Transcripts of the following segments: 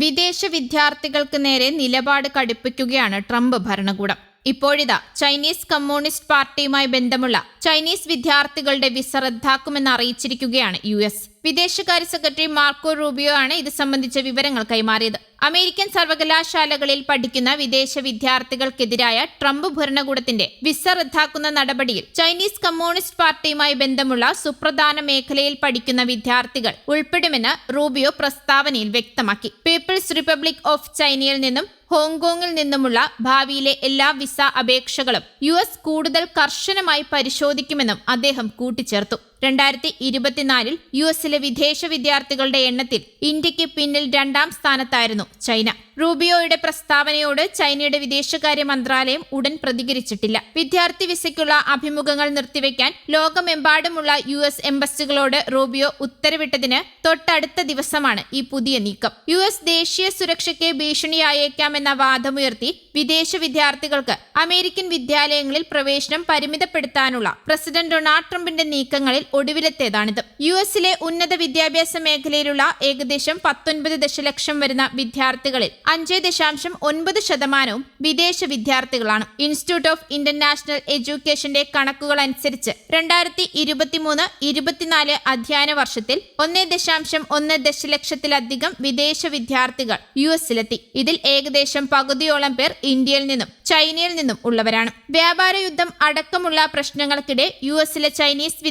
വിദേശ വിദ്യാർത്ഥികൾക്ക് നേരെ നിലപാട് കടുപ്പിക്കുകയാണ് ട്രംപ് ഭരണകൂടം. ഇപ്പോഴിതാ ചൈനീസ് കമ്മ്യൂണിസ്റ്റ് പാർട്ടിയുമായി ബന്ധമുള്ള ചൈനീസ് വിദ്യാർത്ഥികളുടെ വിസ റദ്ദാക്കുമെന്ന് അറിയിച്ചിരിക്കുകയാണ് യു എസ്. വിദേശകാര്യ സെക്രട്ടറി മാർക്കോ റൂബിയോ ആണ് ഇത് സംബന്ധിച്ച വിവരങ്ങൾ കൈമാറിയത്. അമേരിക്കൻ സർവകലാശാലകളിൽ പഠിക്കുന്ന വിദേശ വിദ്യാർത്ഥികൾക്കെതിരായ ട്രംപ് ഭരണകൂടത്തിന്റെ വിസ റദ്ദാക്കുന്ന നടപടിയിൽ ചൈനീസ് കമ്മ്യൂണിസ്റ്റ് പാർട്ടിയുമായി ബന്ധമുള്ള സുപ്രധാന മേഖലയിൽ പഠിക്കുന്ന വിദ്യാർത്ഥികൾ ഉൾപ്പെടുമെന്ന് റൂബിയോ പ്രസ്താവനയിൽ വ്യക്തമാക്കി. പീപ്പിൾസ് റിപ്പബ്ലിക് ഓഫ് ചൈനയിൽ നിന്നും ഹോങ്കോങ്ങിൽ നിന്നുമുള്ള ഭാവിയിലെ എല്ലാ വിസ അപേക്ഷകളും യു കൂടുതൽ കർശനമായി പരിശോധിക്കുമെന്നും അദ്ദേഹം കൂട്ടിച്ചേർത്തു. രണ്ടായിരത്തി ഇരുപത്തിനാലിൽ യു എസിലെ വിദേശ വിദ്യാർത്ഥികളുടെ എണ്ണത്തിൽ ഇന്ത്യയ്ക്ക് പിന്നിൽ രണ്ടാം സ്ഥാനത്തായിരുന്നു ചൈന. റൂബിയോയുടെ പ്രസ്താവനയോട് ചൈനയുടെ വിദേശകാര്യ മന്ത്രാലയം ഉടൻ പ്രതികരിച്ചിട്ടില്ല. വിദ്യാർത്ഥി വിസയ്ക്കുള്ള അഭിമുഖങ്ങൾ നിർത്തിവെക്കാൻ ലോകമെമ്പാടുമുള്ള യു എസ് എംബസികളോട് റൂബിയോ ഉത്തരവിട്ടതിന് തൊട്ടടുത്ത ദിവസമാണ് ഈ പുതിയ നീക്കം. യു എസ് ദേശീയ സുരക്ഷയ്ക്ക് ഭീഷണിയായേക്കാമെന്ന വാദമുയർത്തി വിദേശ വിദ്യാർത്ഥികൾക്ക് അമേരിക്കൻ വിദ്യാലയങ്ങളിൽ പ്രവേശനം പരിമിതപ്പെടുത്താനുള്ള പ്രസിഡന്റ് ഡൊണാൾഡ് ട്രംപിന്റെ നീക്കങ്ങളിൽ ഒടുവിലത്തേതാണിത്. യു എസിലെ ഉന്നത വിദ്യാഭ്യാസ മേഖലയിലുള്ള ഏകദേശം പത്തൊൻപത് ദശലക്ഷം വരുന്ന വിദ്യാർത്ഥികളിൽ അഞ്ച് ദശാംശം ഒൻപത് ശതമാനവും വിദേശ വിദ്യാർത്ഥികളാണ്. ഇൻസ്റ്റിറ്റ്യൂട്ട് ഓഫ് ഇന്റർനാഷണൽ എഡ്യൂക്കേഷന്റെ കണക്കുകൾ അനുസരിച്ച് രണ്ടായിരത്തി ഇരുപത്തിമൂന്ന് ഇരുപത്തിനാല് അധ്യയന വർഷത്തിൽ ഒന്ന് ദശാംശം ഒന്ന് ദശലക്ഷത്തിലധികം വിദേശ വിദ്യാർത്ഥികൾ യു എസിലെത്തി ഇതിൽ ഏകദേശം പകുതിയോളം പേർ ഇന്ത്യയിൽ നിന്നും ചൈനയിൽ നിന്നും ഉള്ളവരാണ്. വ്യാപാര യുദ്ധം അടക്കമുള്ള പ്രശ്നങ്ങൾക്കിടെ യു എസിലെ ചൈനീസ്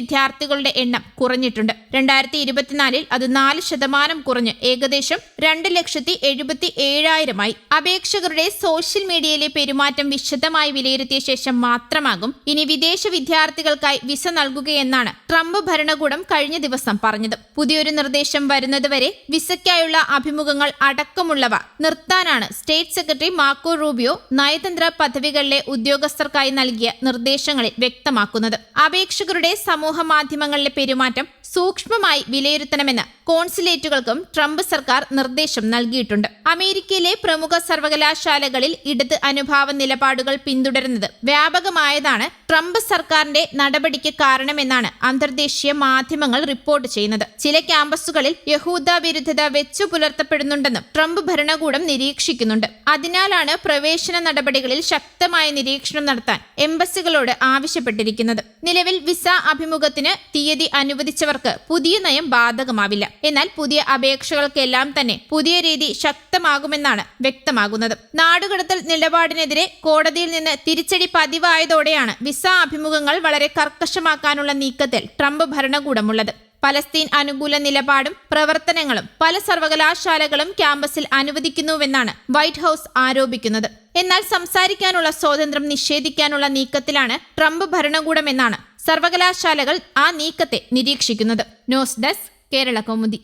വിദ്യാർത്ഥികളുടെ എണ്ണം കുറഞ്ഞിട്ടുണ്ട്. രണ്ടായിരത്തി ഇരുപത്തിനാലിൽ അത് നാല് ശതമാനം കുറഞ്ഞ് ഏകദേശം രണ്ട് ലക്ഷത്തി എഴുപത്തി ഏഴായിരമായി. അപേക്ഷകരുടെ സോഷ്യൽ മീഡിയയിലെ പെരുമാറ്റം വിശദമായി വിലയിരുത്തിയ ശേഷം മാത്രമാകും ഇനി വിദേശ വിദ്യാർത്ഥികൾക്കായി വിസ നൽകുകയെന്നാണ് ട്രംപ് ഭരണകൂടം കഴിഞ്ഞ ദിവസം പറഞ്ഞത്. പുതിയൊരു നിർദ്ദേശം വരുന്നതുവരെ വിസയ്ക്കായുള്ള അഭിമുഖങ്ങൾ അടക്കമുള്ളവ നിർത്താനാണ് സ്റ്റേറ്റ് സെക്രട്ടറി മാർക്കോ റൂബിയോ നയതന്ത്ര പദവികളിലെ ഉദ്യോഗസ്ഥർക്കായി നൽകിയ നിർദ്ദേശങ്ങളിൽ വ്യക്തമാക്കുന്നത്. അപേക്ഷകരുടെ സമൂഹ മാധ്യമങ്ങളിലെ പെരുമാറ്റം സൂക്ഷ്മമായി വിലയിരുത്തണമെന്ന് കോൺസുലേറ്റുകൾക്കും ട്രംപ് സർക്കാർ നിർദ്ദേശം നൽകിയിട്ടുണ്ട്. അമേരിക്കയിലെ പ്രമുഖ സർവകലാശാലകളിൽ ഇടത് അനുഭാവ നിലപാടുകൾ പിന്തുടരുന്നത് വ്യാപകമായതാണ് ട്രംപ് സർക്കാരിന്റെ നടപടിക്ക് കാരണമെന്നാണ് അന്തർദേശീയ മാധ്യമങ്ങൾ റിപ്പോർട്ട് ചെയ്യുന്നത്. ചില ക്യാമ്പസുകളിൽ യഹൂദ വിരുദ്ധത വെച്ചു പുലർത്തപ്പെടുന്നുണ്ടെന്നും ട്രംപ് ഭരണകൂടം നിരീക്ഷിക്കുന്നുണ്ട്. അതിനാലാണ് പ്രവേശന നടപടികളിൽ ശക്തമായ നിരീക്ഷണം നടത്താൻ എംബസികളോട് ആവശ്യപ്പെട്ടിരിക്കുന്നത്. നിലവിൽ വിസ അഭിമുഖത്തിന് തീയതി അനുവദിച്ചവർക്ക് പുതിയ നയം ബാധകമാവില്ല. എന്നാൽ പുതിയ അപേക്ഷകൾക്കെല്ലാം തന്നെ പുതിയ രീതി ശക്തമാകുമെന്നാണ് വ്യക്തമാകുന്നത്. നാടുകടത്തൽ നിലപാടിനെതിരെ കോടതിയിൽ നിന്ന് തിരിച്ചടി പതിവായതോടെയാണ് വിസ അഭിമുഖങ്ങൾ വളരെ കർക്കശമാക്കാനുള്ള നീക്കത്തിൽ ട്രംപ് ഭരണകൂടമുള്ളത്. പലസ്തീൻ അനുകൂല നിലപാടും പ്രവർത്തനങ്ങളും പല സർവകലാശാലകളും ക്യാമ്പസിൽ അനുവദിക്കുന്നുവെന്നാണ് വൈറ്റ് ഹൌസ് ആരോപിക്കുന്നത്. എന്നാൽ സംസാരിക്കാനുള്ള സ്വാതന്ത്ര്യം നിഷേധിക്കാനുള്ള നീക്കത്തിലാണ് ട്രംപ് ഭരണകൂടമെന്നാണ് സർവകലാശാലകൾ ആ നീക്കത്തെ നിരീക്ഷിക്കുന്നത്. News desk Kerala Kaumudi